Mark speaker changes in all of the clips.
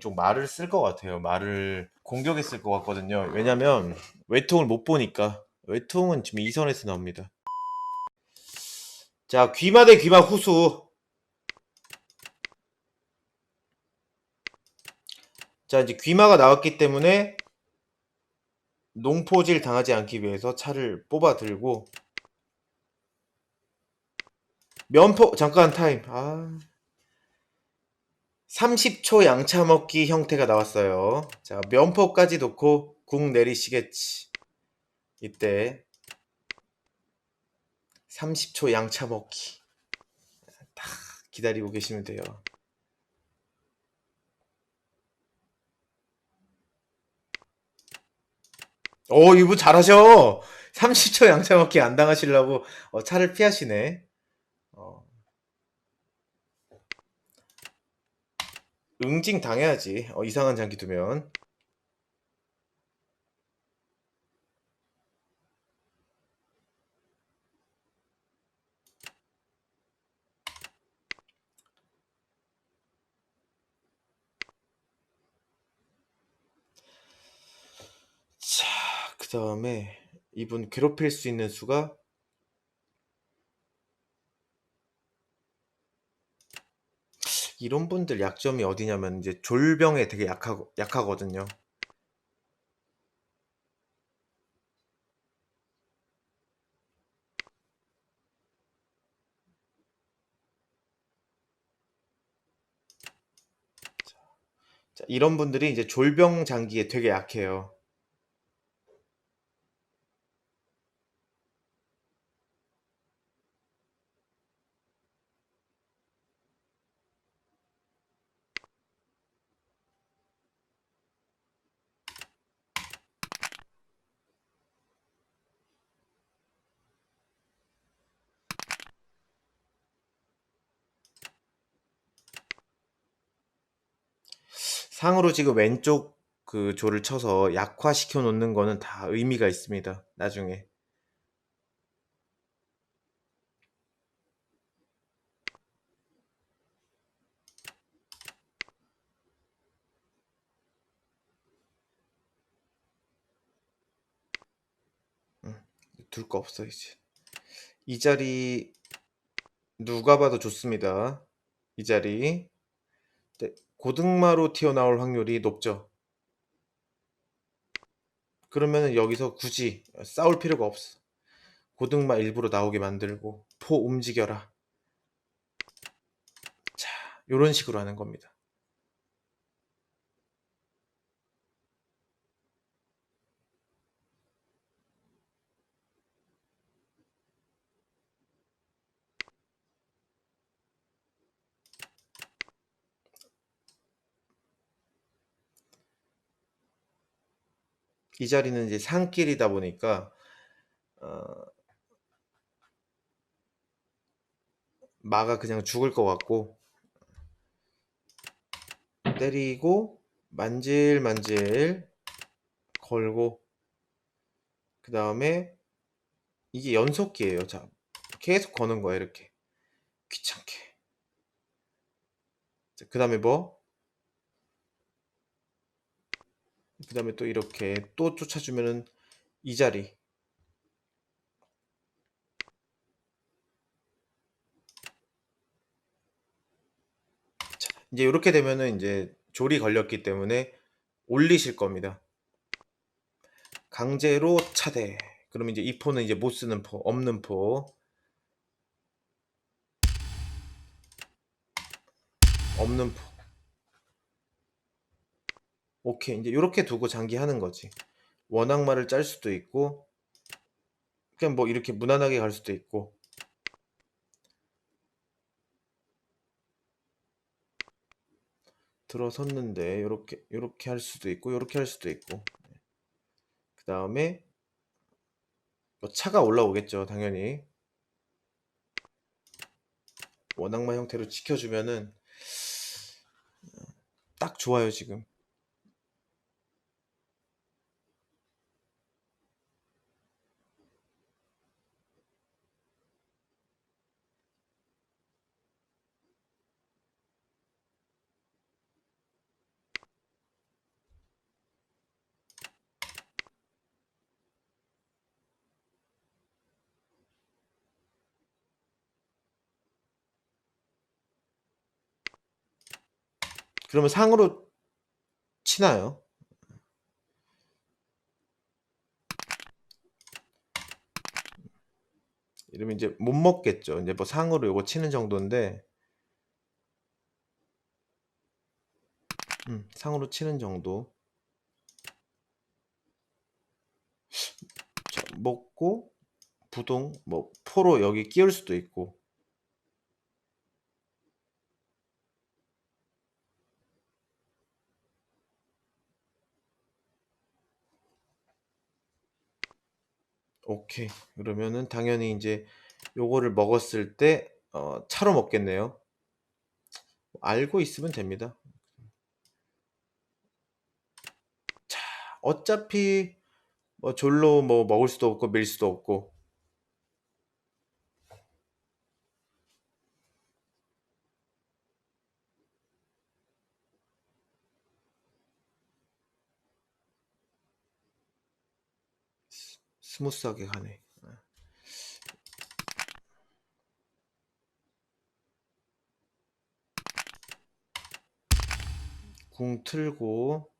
Speaker 1: 좀 말을 쓸 것 같아요. 말을 공격에 쓸것 같거든요. 왜냐면 외통을 못 보니까 외통은 지금 이 선에서 나옵니다. 자, 귀마 대 귀마 후수. 자, 이제 귀마가 나왔기 때문에 농포질 당하지 않기 위해서 차를 뽑아 들고 면포 잠깐 타임. 아. 30초 양차 먹기 형태가 나왔어요. 자, 면포까지 놓고 궁 내리시겠지. 이때 30초 양차 먹기. 딱 기다리고 계시면 돼요. 오, 이분 잘하셔. 30초 양차 먹기 안 당하시려고 어, 차를 피하시네. 응징 당해야지. 어, 이상한 장기 두면. 자, 그 다음에 이분 괴롭힐 수 있는 수가 이런 분들 약점이 어디냐면 이제 졸병에 되게 약하고 약하거든요. 자, 이런 분들이 이제 졸병 장기에 되게 약해요. 상으로 지금 왼쪽 그 조를 쳐서 약화시켜 놓는 거는 다 의미가 있습니다. 나중에. 둘 거 없어 이제. 이 자리 누가 봐도 좋습니다. 이 자리. 네, 고등마로 튀어나올 확률이 높죠. 그러면은 여기서 굳이 싸울 필요가 없어. 고등마 일부러 나오게 만들고 포 움직여라. 자, 요런 식으로 하는 겁니다. 이 자리는 이제 상길이다 보니까 어, 마가 그냥 죽을 것 같고 때리고 만질만질 걸고 그 다음에 이게 연속기예요. 자, 계속 거는 거야 이렇게 귀찮게. 그 다음에 뭐? 그 다음에 또 이렇게 또 쫓아주면은 이 자리 자, 이제 이렇게 되면은 이제 졸이 걸렸기 때문에 올리실 겁니다. 강제로 차대. 그러면 이제 이 포는 이제 못 쓰는 포, 없는 포. 없는 포. 오케이. 이제 이렇게 두고 장기하는 거지. 원악마를 짤 수도 있고, 그냥 뭐 이렇게 무난하게 갈 수도 있고. 들어섰는데 이렇게 이렇게 할 수도 있고 이렇게 할 수도 있고 그 다음에 뭐 차가 올라오겠죠 당연히 원악마 형태로 지켜주면은 딱 좋아요 지금 그러면 상으로 치나요? 이러면 이제 못 먹겠죠. 이제 뭐 상으로 요거 치는 정도인데 음, 상으로 치는 정도. 자, 먹고 부동 뭐 포로 여기 끼울 수도 있고 오케이. 그러면은 당연히 이제 요거를 먹었을 때 어, 차로 먹겠네요. 알고 있으면 됩니다. 자, 어차피 뭐 졸로 뭐 먹을 수도 없고 밀 수도 없고 스- 스무스하게 가네. 궁 틀고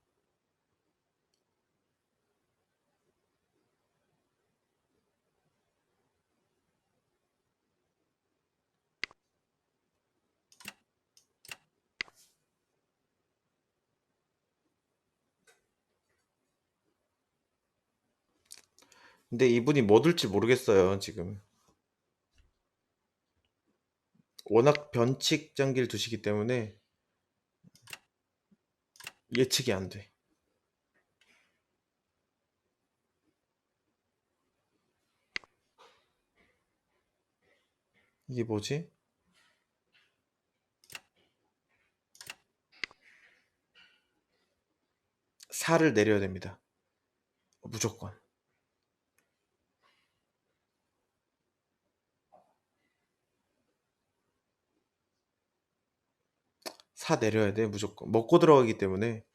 Speaker 1: 근데 이분이 뭐 들지 모르겠어요, 지금. 워낙 변칙 장기를 두시기 때문에 예측이 안 돼. 이게 뭐지? 살을 내려야 됩니다. 무조건. 사 내려야 돼, 무조건. 먹고 들어가기 때문에.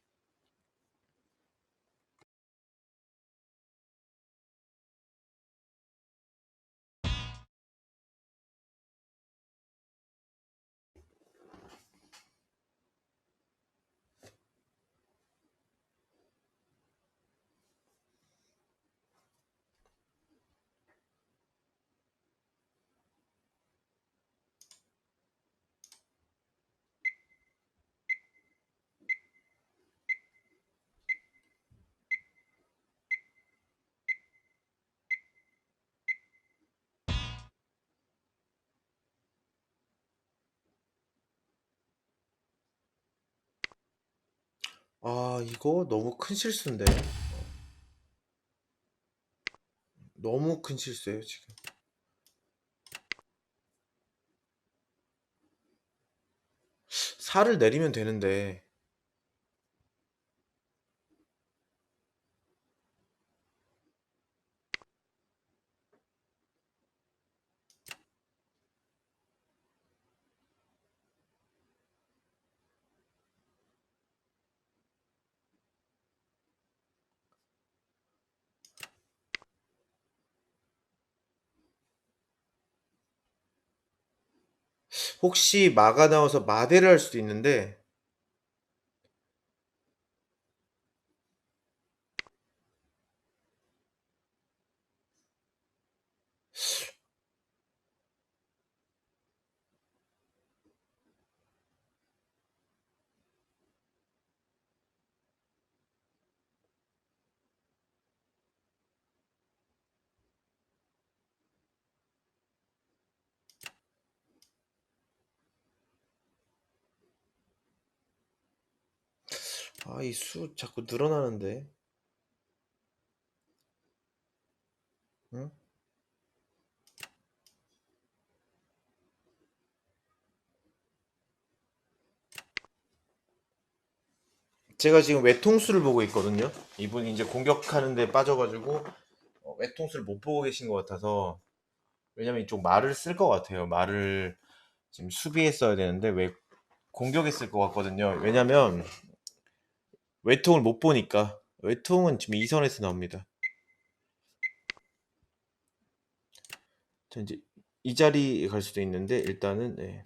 Speaker 1: 아, 이거 너무 큰 실수인데. 너무 큰 실수예요, 지금. 살을 내리면 되는데. 혹시 마가 나와서 마대를 할 수도 있는데. 아, 이 수 자꾸 늘어나는데. 응? 제가 지금 외통수를 보고 있거든요. 이분이 이제 공격하는데 빠져가지고 어, 외통수를 못 보고 계신 것 같아서 왜냐면 이쪽 말을 쓸 것 같아요. 말을 지금 수비에 써야 되는데 왜 공격에 쓸 것 같거든요. 왜냐면 외통을 못 보니까 외통은 지금 이선에서 나옵니다. 자 이제 이 자리 갈 수도 있는데 일단은 네.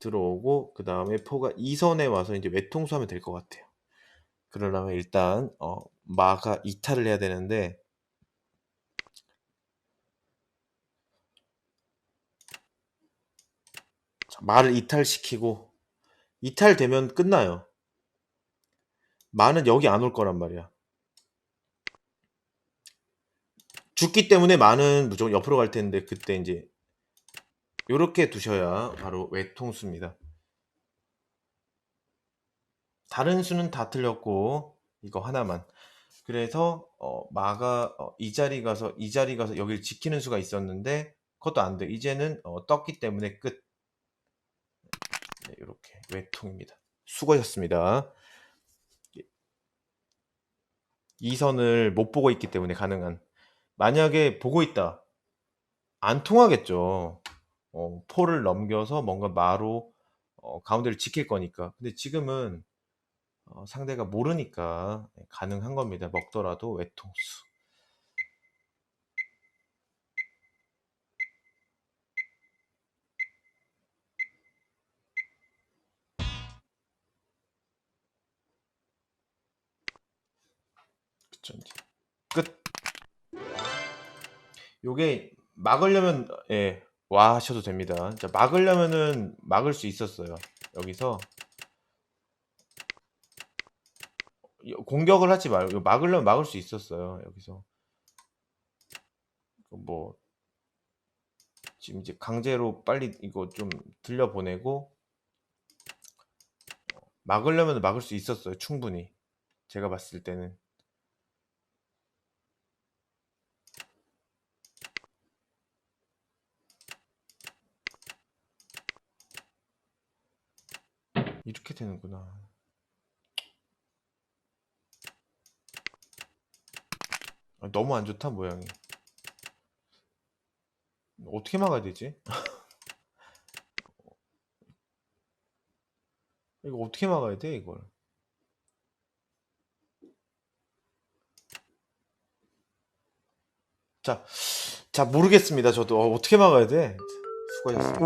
Speaker 1: 들어오고 그 다음에 포가 2선에 와서 이제 외통수 하면 될 것 같아요. 그러려면 일단 어, 마가 이탈을 해야 되는데 자, 마를 이탈시키고 이탈되면 끝나요. 마는 여기 안 올 거란 말이야. 죽기 때문에 마는 무조건 옆으로 갈 텐데 그때 이제 요렇게 두셔야 바로 외통수입니다. 다른 수는 다 틀렸고 이거 하나만. 그래서 어, 마가 어, 이 자리 가서 이 자리 가서 여기를 지키는 수가 있었는데 그것도 안 돼. 이제는 어, 떴기 때문에 끝. 네, 이렇게 외통입니다. 수고하셨습니다. 이 선을 못 보고 있기 때문에 가능한. 만약에 보고 있다. 안 통하겠죠. 어, 포를 넘겨서 뭔가 마로 어, 가운데를 지킬 거니까. 근데 지금은 어, 상대가 모르니까 가능한 겁니다. 먹더라도 외통수. 이제. 끝. 요게 막으려면 예, 와 하셔도 됩니다. 자, 막으려면은 막을 수 있었어요. 여기서 공격을 하지 말고 막으려면 막을 수 있었어요. 여기서 뭐 지금 이제 강제로 빨리 이거 좀 들려 보내고 막으려면 막을 수 있었어요. 충분히 제가 봤을 때는 이렇게 되는구나. 아, 너무 안 좋다 모양이. 어떻게 막아야 되지? 이거 어떻게 막아야 돼 이걸? 자, 자 모르겠습니다. 저도 어, 어떻게 막아야 돼? coisas assim.